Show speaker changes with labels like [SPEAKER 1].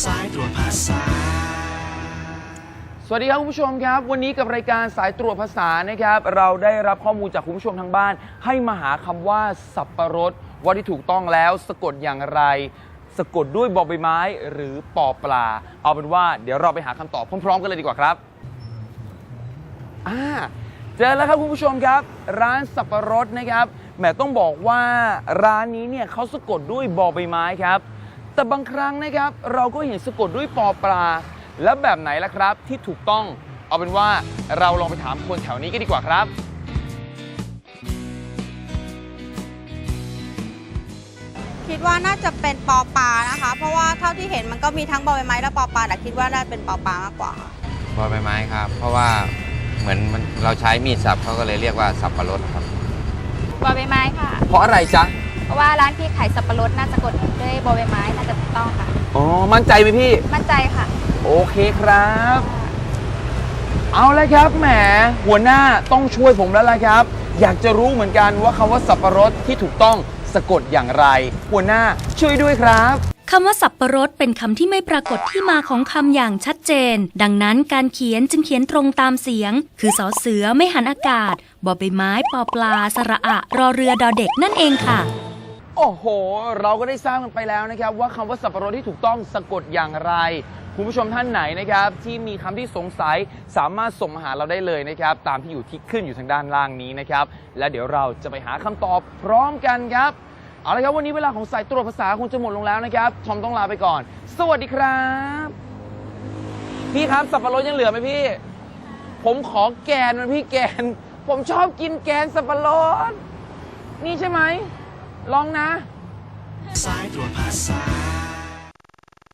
[SPEAKER 1] สายตรวจภาษา
[SPEAKER 2] สวัสดีครับคุณผู้ชมครับ วันนี้กับรายการสายตรวจภาษานะครับ เราได้รับข้อมูลจากคุณผู้ชมทางบ้าน ให้มาหาคำว่าสับปะรดว่าที่ถูกต้องแล้วสะกดอย่างไร สะกดด้วยบอใบไม้หรือปอปลา เอาเป็นว่าเดี๋ยวเราไปหาคำตอบพร้อมๆ กันเลยดีกว่าครับ อ่าเจอแล้วครับคุณผู้ชมครับ ร้านสับปะรดนะครับแหมต้องบอกว่าร้านนี้เนี่ยเขาสะกดด้วยบอใบไม้ครับ แต่บางครั้งนะครับเราก็เห็นสะกดด้วยปอปลา แล้วแบบไหนล่ะครับที่ถูกต้อง เอาเป็นว่าเราลองไปถามคนแถวนี้กันดีกว่าครับ
[SPEAKER 3] คิดว่าน่าจะเป็นปอปลานะคะ เพราะว่าเท่าที่เห็นมันก็มีทั้งบอใบไม้และปอปลาแต่คิดว่าน่าจะเป็นปอปลามากกว่า
[SPEAKER 4] บอใบไม้ครับ เพราะว่าเหมือนมันเราใช้มีดสับเขาก็เลยเรียกว่าสับปะรดครับ
[SPEAKER 5] บอใบไม้ค่ะ
[SPEAKER 2] เพราะอะไรจ๊ะ
[SPEAKER 5] เพ ราะว่าร้านที่ขายสับปะรดน่าจะกดด้วยบอใบไม้น่าจะถูกต้องค่ะ
[SPEAKER 2] อ๋อ มั่นใจไหมพี่
[SPEAKER 5] มั่นใจค่ะ
[SPEAKER 2] โอเคครับ เอาละครับแหมหัวหน้าต้องช่วยผมแล้วละครับ อยากจะรู้เหมือนกันว่าคำว่าสับปะรดที่ถูกต้องสะกดอย่างไร หัวหน้าช่วยด้วยครับ
[SPEAKER 6] คำว่าสับประรดเป็นคำที่ไม่ปรากฏที่มาของคำอย่างชัดเจน ดังนั้นการเขียนจึงเขียนตรงตามเสียง คือสอเสือไม่หันอากาศบอใบไม้ปอปลา สระอะ รอเรือดอเด็กนั่นเองค่ะ
[SPEAKER 2] โอ้โห เราก็ได้ทราบกันไปแล้วนะครับ ว่าคำว่าสับปะรดที่ถูกต้องสะกดอย่างไร คุณผู้ชมท่านไหนนะครับ ที่มีคำที่สงสัยสามารถส่งมาหาเราได้เลยนะครับ ตามที่อยู่ที่ขึ้นอยู่ทางด้านล่างนี้นะครับ และเดี๋ยวเราจะไปหาคำตอบพร้อมกันครับ เอาละครับ วันนี้เวลาของสายตรวจภาษาคงจะหมดลงแล้วนะครับทอมต้องลาไปก่อน สวัสดีครับ พี่ครับสับปะรดยังเหลือไหมพี่ ผมขอแกนมันพี่แกน ผมชอบกินแกนสับปะรดนี่ใช่ไหม ลองนะ
[SPEAKER 1] สายตรวจภาษา